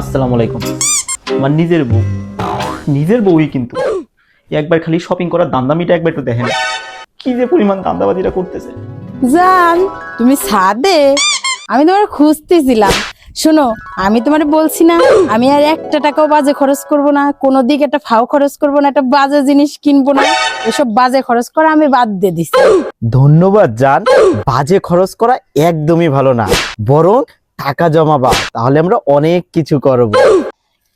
আসসালামু আলাইকুম। আমার নিজের বউ। নিজের বউই কিন্তু। একবার খালি শপিং করার দান্দামিটা একবার একটু দেখেন। কি যে পরিমাণ দান্দাবাজিরা করতেছে। জান তুমি সাদে আমি তোমার খুঁজতেছিলাম। শোনো আমি তোমার বলছি না আমি আর একটা টাকাও বাজে খরচ করব না কোনো দিক একটা ফাও খরচ করব না একটা বাজে জিনিস কিনবো না এসব বাজে খরচ করা আমি বাদ দিয়ে দিছি। ধন্যবাদ জান। বাজে খরচ করা একদমই ভালো না। বরং টাকা জমাবা তাহলে আমরা অনেক কিছু করব।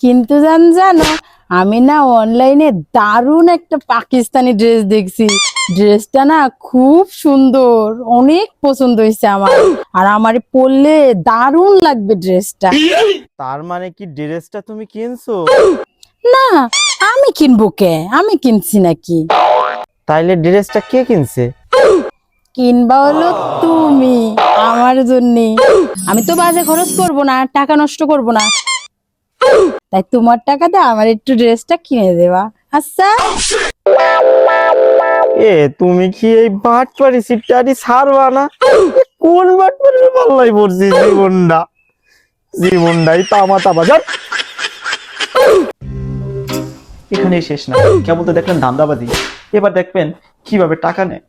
কিন্তু জান জানো আমি না অনলাইনে দারুণ একটা পাকিস্তানি ড্রেস দেখছি। ড্রেসটা না খুব সুন্দর অনেক পছন্দ হয়েছে আমার। আর আমার পরলে দারুণ লাগবে ড্রেসটা তার মানে কি ড্রেসটা তুমি কিনছো? না আমি কিনবো কে? আমি কিনছি নাকি? তাইলে ড্রেসটা কে কিনছে? কিনবা হলো তুমি আমার জন্য। আমি তো বাজে খরচ করব না টাকা নষ্ট করব না। তাই তোমার টাকাতে আমার একটু ড্রেসটা কিনে দেবা। আচ্ছা? এ তুমি কি এই বাটপারি সিটটারি ছাড়বা না? কোন বাটপারির পাল্লাই পড়ছি জীবনটা? জীবনটাই তামা তামা যান। এখানেই শেষ না। কেবল তো দেখলেন ধান্দাবাজি। এবার দেখবেন কীভাবে টাকা নেয়।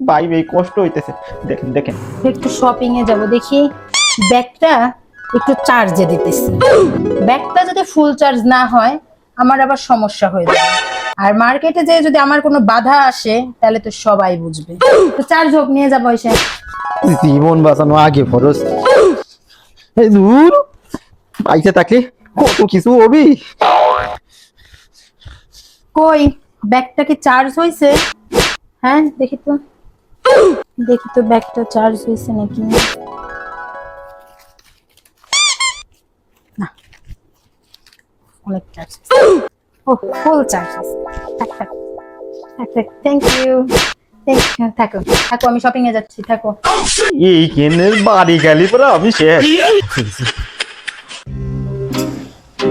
ভাই ভাই কষ্ট হইতেছে। দেখেন দেখেন। একটু শপিং এ যাব দেখি ব্যাগটা একটু চার্জে দিতেছি। ব্যাগটা যদি ফুল চার্জ না হয় আমার আবার সমস্যা হয়ে যাবে। আর মার্কেটে যে যদি আমার কোনো বাধা আসে তাহলে তো সবাই বুঝবে। তো চার্জ হোক নিয়ে যাব এসে। জীবন বাঁচানো আগে ফরজ। এই দূর পাইসা থাকলে কত কিছু হবি? কই ব্যাগটা কি চার্জ হয়েছে হ্যাঁ দেখি তো। দেখি তো ব্যাগটা চার্জ হয়েছে নাকি? আমি যাচ্ছি এই বাড়ি গেলি আমি শেষ।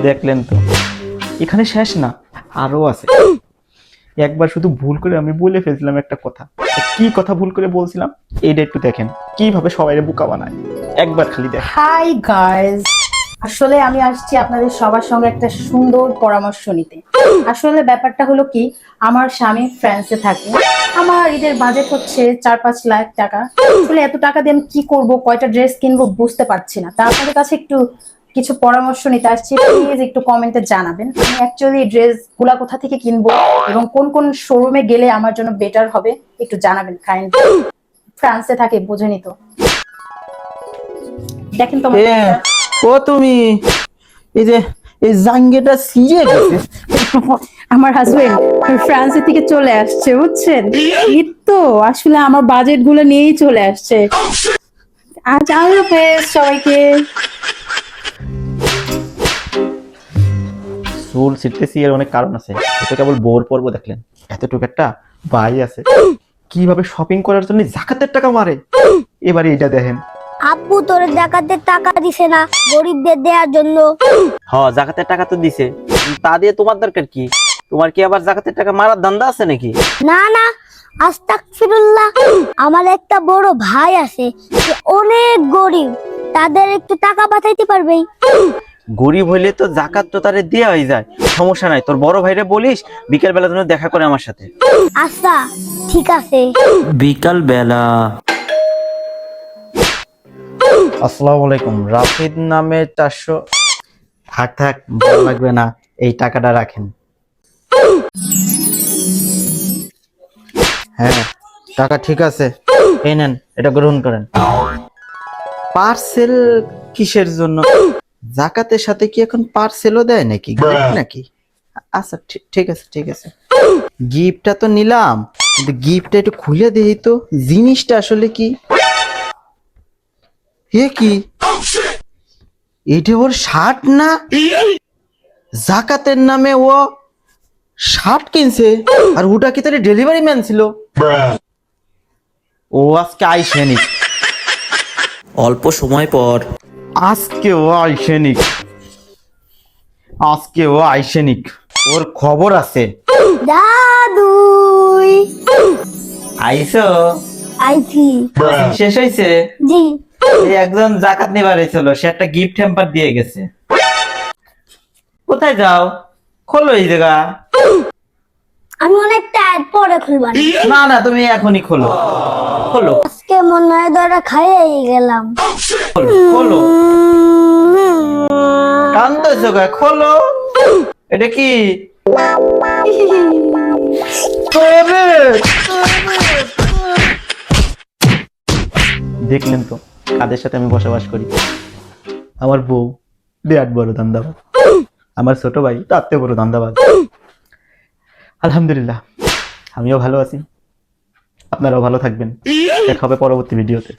দেখলেন তো, এখানে শেষ না, আরও আছে। একবার শুধু ভুল করে আমি বলে ফেলছিলাম একটা কথা। কি কথা ভুল করে বলছিলাম? এইটা একটু দেখেন, কীভাবে সবাই বোকা বানায়। একবার খালি দেখ হাই গাইস আসলে আমি আসছি আপনাদের সবার সঙ্গে একটা সুন্দর পরামর্শ নিতে। আসলে ব্যাপারটা হলো কি, আমার স্বামী ফ্রান্সে থাকে। আমার ঈদের বাজেট হচ্ছে চার পাঁচ লাখ টাকা। আসলে এত টাকা দিয়ে আমি কি করব, কয়টা ড্রেস কিনবো বুঝতে পারছি না। তা আপনাদের কাছে একটু কিছু পরামর্শ নিতে আসছি প্লিজ একটু কমেন্টে জানাবেন। আমি অ্যাকচুয়ালি ড্রেসগুলা কোথা থেকে কিনবো এবং কোন কোন শোরুমে গেলে আমার জন্য বেটার হবে একটু জানাবেন কাইন্ড ফ্রান্সে থাকে বুঝেনি তো দেখেন তো। ও তুমি এই যে এই জাঙ্গেটা সিরে গেছে। আমার হাজবেন্ড ফ্রান্সের থেকে চলে আসছে বুঝছেন? তো আসলে আমার বাজেটগুলো নিয়েই চলে আসছে। আজ আল্লাহ সবাইকে। চুল ছিটতেছি এর অনেক কারণ আছে। এটা কেবল বোর পর্ব দেখলেন। এতটুকু একটা ভাই আছে। কীভাবে শপিং করার জন্য জাকাতের টাকা মারে? এবারে এটা দেখেন। আব্বু তোর ডাকাতের টাকা দিছে না গরিবদের দেওয়ার জন্য। হ জাকাতের টাকা তো দিছে। তা দিয়ে তোমার দরকার কি? তোমার কি আবার জাকাতের টাকা মারার ধান্দা আছে নাকি? না না আস্তাকফিরুল্লাহ আমার একটা বড় ভাই আছে সে অনেক গরিব। তাদের একটু টাকা পাঠাইতে পারবেই। গরিব হইলে তো জাকাত তো তারে দেওয়া হয়ে যায়। সমস্যা নাই তোর বড় ভাইরে বলিস বিকেল বেলা যেন দেখা করে আমার সাথে। আচ্ছা ঠিক আছে। বিকাল বেলা আসসালামু আলাইকুম রাফিদ নামে চারশো থাক থাক ভালো লাগবে না এই টাকাটা রাখেন। হ্যাঁ টাকা ঠিক আছে এই নেন এটা গ্রহণ করেন। পার্সেল কিসের জন্য? জাকাতের সাথে কি এখন পার্সেলও দেয় নাকি? gift নাকি? আচ্ছা ঠিক- আছে ঠিক আছে। গিফটটা তো নিলাম কিন্তু গিফটটা একটু খুলে দিই তো জিনিসটা আসলে কি? এ কি? এটা ওর শার্ট না? জাকাতের নামে ও শার্ট কিনছে আর ওটা কি তার ডেলিভারি ম্যান ছিল? ও আজকে আইসেনিক অল্প সময় পর আজকে ও আইসেনিক। আজকে ও আইসেনিক। ওর খবর আছে। দাদুই। আইসো? আইছি। শেষ হয়েছে জি। একজন জাকাত নিবার ছিল সে একটা গিফট হ্যাম্পার দিয়ে গেছে। কোথায় যাও? খোলো এই জায়গা। আমি অনেক টায়ার পরে খুলবানি না। না তুমি এখনই খোলো। খোলো। আজকে মনে হয় ধরে খাইয়ে গেলাম। খোলো খোলো। কান্দছো গা খোলো। এটা কি? দেখলেন তো কাদের সাথে আমি বসবাস করি? আমার বউ বিরাট বড় ধান্দাবাজ আমার ছোট ভাই তার থেকে বড় ধান্দাবাজ আলহামদুলিল্লাহ। আমিও ভালো আছি। আপনারাও ভালো থাকবেন। দেখা হবে পরবর্তী ভিডিওতে।